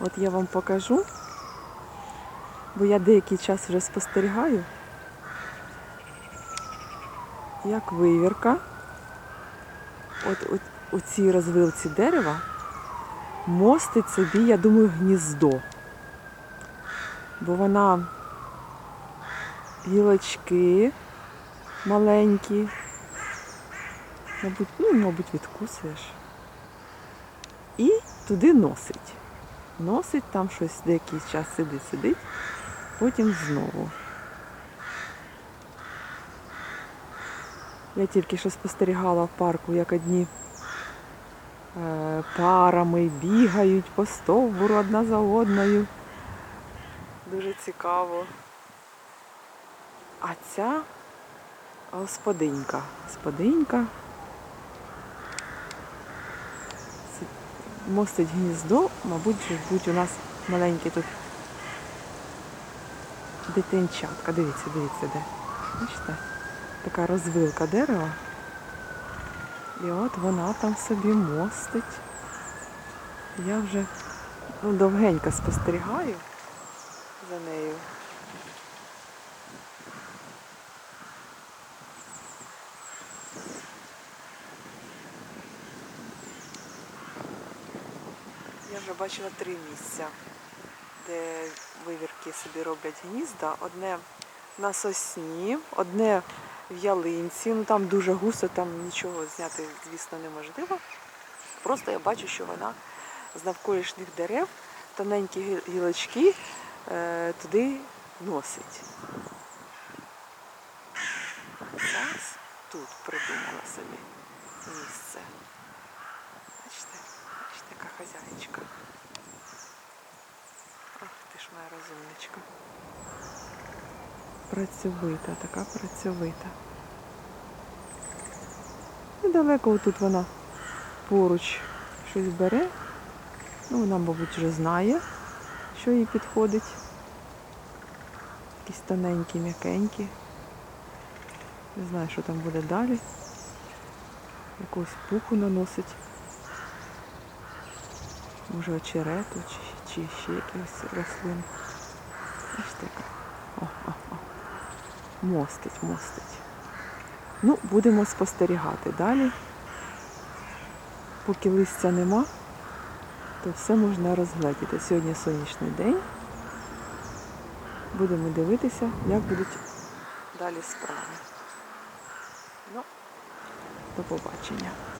От я вам покажу, бо я деякий час вже спостерігаю, як вивірка от у, у цій розвилці дерева мостить собі, я думаю, гніздо. Бо вона гілочки маленькі, мабуть, ну, мабуть, відкусуєш. І туди носить. Носить там щось деякий час сидить, сидить, потім знову. Я тільки що спостерігала в парку, як одні е, парами бігають по стовбуру одна за одною. Дуже цікаво. А ця господинька. Господинька мостить гніздо, мабуть, же будь у нас маленькі тут дитинчатка. Дивіться, дивіться, де. Бачите? Така розвилка дерева. І от вона там собі мостить. Я вже ну, довгенько спостерігаю за нею. Я вже бачила три місця, де вивірки собі роблять гнізда. Одне на сосні, одне в ялинці. Ну там дуже густо, там нічого зняти, звісно, неможливо. Просто я бачу, що вона з навколишніх дерев тоненькі гілочки е, туди носить. Зараз тут придумала собі місце. Бачите, бачите, яка хазяїчка. Ж моя розумничка. Працьовита, така працьовита. Недалеко отут вона поруч щось бере. Ну, вона, мабуть, вже знає, що їй підходить. Якісь тоненькі, м'якенькі. Не знаю, що там буде далі. Якусь пуху наносить. Може очерету чи, чи ще якихось рослин. Ось така. Мостить, мостить. Ну, будемо спостерігати далі. Поки листя нема, то все можна розгледіти. Сьогодні сонячний день. Будемо дивитися, як будуть далі справи. Ну, до побачення.